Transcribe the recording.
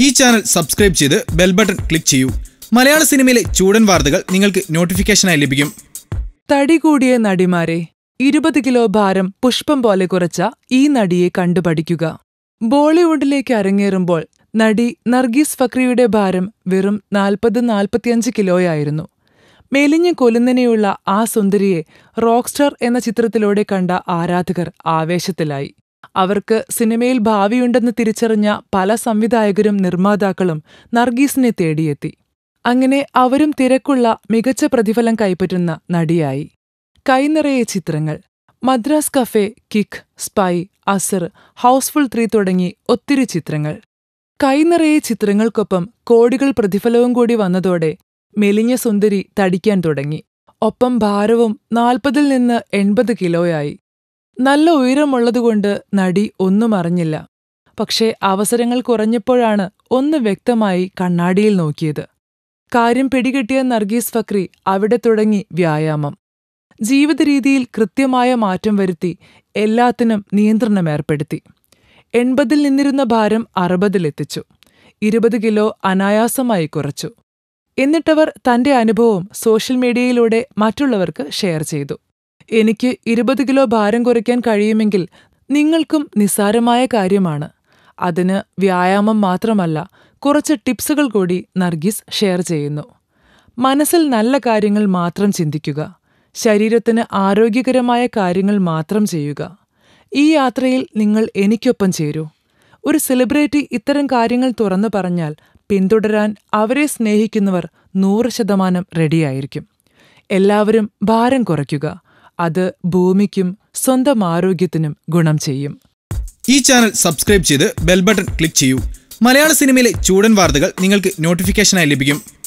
ഈ channel subscribe ചെയ്ത് bell button click ചെയ്യൂ. മലയാള സിനിമയിലെ ചൂടൻ വാർത്തകൾ നിങ്ങൾക്ക് നോട്ടിഫിക്കേഷനായി ലഭിക്കും. തടി കൂടിയ നടിമാരെ ഇരുപത് കിലോ ഭാരം പുഷ്പം പോലെ കുറച്ച ഈ നടിയെ കണ്ടുപഠിക്കുക. ബോളിവുഡിലേക്ക് അരങ്ങേറുമ്പോൾ നടി നർഗീസ് ഫക്രിയുടെ ഭാരം വെറും നാൽപ്പത് നാൽപ്പത്തിയഞ്ച് കിലോയായിരുന്നു. മെലിഞ്ഞു കൊലുന്നനെയുള്ള ആ സുന്ദരിയെ റോക്സ്റ്റാർ എന്ന ചിത്രത്തിലൂടെ കണ്ട ആരാധകർ ആവേശത്തിലായി. അവർക്ക് സിനിമയിൽ ഭാവിയുണ്ടെന്ന് തിരിച്ചറിഞ്ഞ പല സംവിധായകരും നിർമ്മാതാക്കളും നർഗീസിനെ തേടിയെത്തി. അങ്ങനെ അവരും തിരക്കുള്ള മികച്ച പ്രതിഫലം കൈപ്പറ്റുന്ന നടിയായി. കൈനിറയെ ചിത്രങ്ങൾ. Madras cafe kick spy Azhar housefull three തുടങ്ങി ഒത്തിരി ചിത്രങ്ങൾ. കൈനിറയെ ചിത്രങ്ങൾക്കൊപ്പം കോടികൾ പ്രതിഫലവും കൂടി വന്നതോടെ മെലിഞ്ഞ സുന്ദരി തടിക്കാൻ തുടങ്ങി. ഒപ്പം ഭാരവും നാൽപ്പതിൽ നിന്ന് എൺപത് കിലോയായി. നല്ല ഉയരമുള്ളതുകൊണ്ട് നടി ഒന്നും അറിഞ്ഞില്ല. പക്ഷേ അവസരങ്ങൾ കുറഞ്ഞപ്പോഴാണ് ഒന്ന് വ്യക്തമായി കണ്ണാടിയിൽ നോക്കിയത്. കാര്യം പിടികിട്ടിയ നർഗീസ് ഫക്രി അവിടെ തുടങ്ങി വ്യായാമം. ജീവിതരീതിയിൽ കൃത്യമായ മാറ്റം വരുത്തി എല്ലാത്തിനും നിയന്ത്രണമേർപ്പെടുത്തി എൺപതിൽ നിന്നിരുന്ന ഭാരം അറുപതിലെത്തിച്ചു ഇരുപത് കിലോ അനായാസമായി കുറച്ചു. എന്നിട്ടവർ തന്റെ അനുഭവം സോഷ്യൽ മീഡിയയിലൂടെ മറ്റുള്ളവർക്ക് ഷെയർ ചെയ്തു. എനിക്ക് ഇരുപത് കിലോ ഭാരം കുറയ്ക്കാൻ കഴിയുമെങ്കിൽ നിങ്ങൾക്കും നിസ്സാരമായ കാര്യമാണ്. അതിന് വ്യായാമം മാത്രമല്ല കുറച്ച് ടിപ്സുകൾ കൂടി നർഗീസ് ഷെയർ ചെയ്യുന്നു. മനസ്സിൽ നല്ല കാര്യങ്ങൾ മാത്രം ചിന്തിക്കുക. ശരീരത്തിന് ആരോഗ്യകരമായ കാര്യങ്ങൾ മാത്രം ചെയ്യുക. ഈ യാത്രയിൽ നിങ്ങൾ എനിക്കൊപ്പം ചേരൂ. ഒരു സെലിബ്രിറ്റി ഇത്തരം കാര്യങ്ങൾ തുറന്നു പറഞ്ഞാൽ പിന്തുടരാൻ അവരെ സ്നേഹിക്കുന്നവർ നൂറ് ശതമാനം റെഡിയായിരിക്കും. എല്ലാവരും ഭാരം കുറയ്ക്കുക. അത് ഭൂമിക്കും സ്വന്തം ആരോഗ്യത്തിനും ഗുണം ചെയ്യും. ഈ ചാനൽ സബ്സ്ക്രൈബ് ചെയ്ത് ബെൽ ബട്ടൺ ക്ലിക്ക് ചെയ്യൂ. മലയാള സിനിമയിലെ ചൂടൻ വാർത്തകൾ നിങ്ങൾക്ക് നോട്ടിഫിക്കേഷനായി ലഭിക്കും.